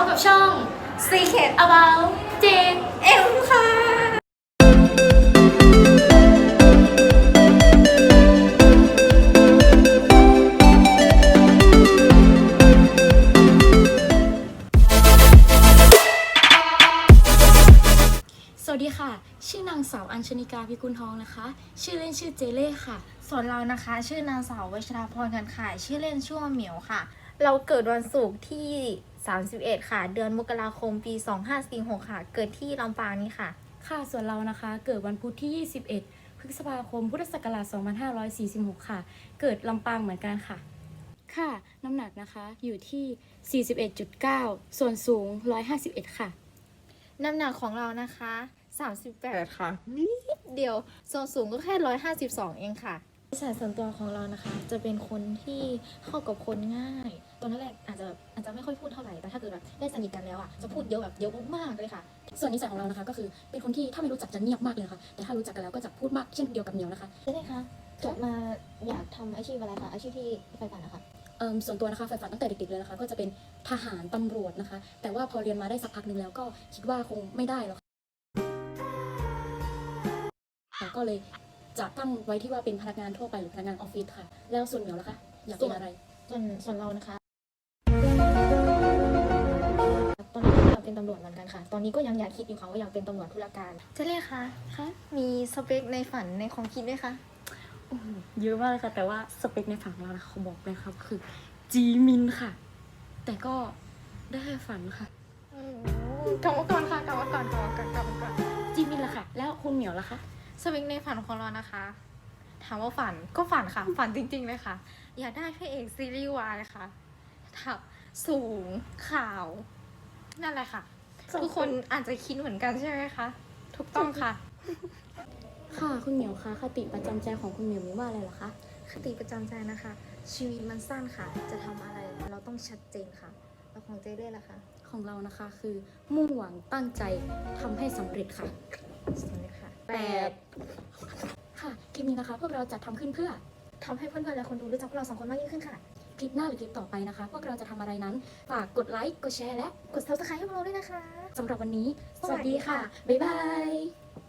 พบกับช่อง Secret About Jane เอ็มค่ะ สวัสดีค่ะ ชื่อนางสาวอัญชนิกาพิกุลทองนะคะ ชื่อเล่นชื่อเจเล่ค่ะ ส่วนเรานะคะ ชื่อนางสาววัชราพรกันขายชื่อเล่นชื่อว่าเหมียวค่ะ เราเกิดวันศุกร์ที่ 31 ค่ะ เดือนมกราคมปี 2546 ค่ะ เกิดที่ลำปางนี่ค่ะ ค่ะส่วนเรานะคะเกิดวันพุธที่ 21 พฤษภาคม พุทธศักราช2546 ค่ะ เกิดลำปางเหมือนกันค่ะ ค่ะน้ำหนักนะคะอยู่ที่ 41.9 ส่วนสูง 151 ค่ะ น้ำหนักของเรานะคะ 38 ค่ะนิดเดียว ส่วนสูงก็แค่ 152 เองค่ะ นิสัยส่วนตัวของเรานะคะ จะเป็นคนที่เข้ากับคนง่าย ตอนแรกอาจจะอาจจะไม่ค่อยพูดเท่าไหร่แต่ถ้าเกิดแบบได้สนิทกันแล้วอะจะพูดเยอะแบบเยอะมากๆเลยค่ะ ส่วนนิสัยของเรานะคะ ก็คือเป็นคนที่ถ้าไม่รู้จักจะเงียบมากเลยนะคะแต่ถ้ารู้จักกันแล้วก็จะพูดมากเช่นเดียวกับเหมียวนะคะใช่ไหมคะจบมาอยากทำอาชีพอะไรคะอาชีพที่ใฝ่ฝันนะคะเอิ่มส่วนตัวนะคะใฝ่ฝันตั้งแต่เด็กๆเลยนะคะ ก็จะเป็นทหารตำรวจนะคะ แต่ว่าพอเรียนมาได้สักพักหนึ่งแล้วก็คิดว่าคงไม่ได้หรอกค่ะก็เลย จะตั้งไว้ที่ว่าเป็นพนักงานทั่วไปหรือพนักงานออฟฟิศค่ะ แล้วส่วนเหมียวล่ะคะ อยากเป็นอะไร ส่วนส่วนเรานะคะ ตอนนี้ก็อยากเป็นตำรวจเหมือนกันค่ะ ตอนนี้ก็ยังอยากคิดอยู่ค่ะว่าอยากเป็นตำรวจธุรการเจะเรียกคะค่ะมีสเปคในฝันในความคิดไหมคะโอ้โหเยอะมากเลยค่ะ แต่ว่าสเปคในฝันของเรานะคะเขาบอกเลยครับคือจีมินค่ะ แต่ก็ได้แค่ฝันค่ะกลับมาก่อนค่ะกลับมาก่อนกลับมาก่อนกลับมาก่อนจีมินล่ะค่ะ แล้วคุณเหมียวล่ะคะ สเปคในฝันของเรานะคะ ถามว่าฝันก็ฝันค่ะ ฝันจริงๆเลยค่ะ อยากได้พระเอกซีรีส์วายค่ะถับสูงขาว นั่นแหละค่ะ ทุกคนอาจจะคิดเหมือนกันใช่ไหมคะ ถูกต้องค่ะ ค่ะคุณเหมียวคะคติประจำใจของคุณเหมียวมีว่าอะไรเหรอคะคติประจำใจนะคะ ชีวิตมันสั้นค่ะ จะทำอะไรเราต้องชัดเจนค่ะแล้วของเจเล่ล่ะคะ ของเรานะคะคือมุ่งหวังตั้งใจทำให้สำเร็จค่ะสวัสดี ค่ะค่ะ คลิปนี้นะคะ พวกเราจะทำขึ้นเพื่อทำให้เพื่อนๆและคนดูรู้จักพวกเราสองคนมากยิ่งขึ้นค่ะ คลิปหน้าหรือคลิปต่อไปนะคะ พวกเราจะทำอะไรนั้น ฝากกดไลค์ กดแชร์และกด subscribe ให้พวกเราด้วยนะคะสำหรับวันนี้ สวัสดีค่ะ บ๊ายบาย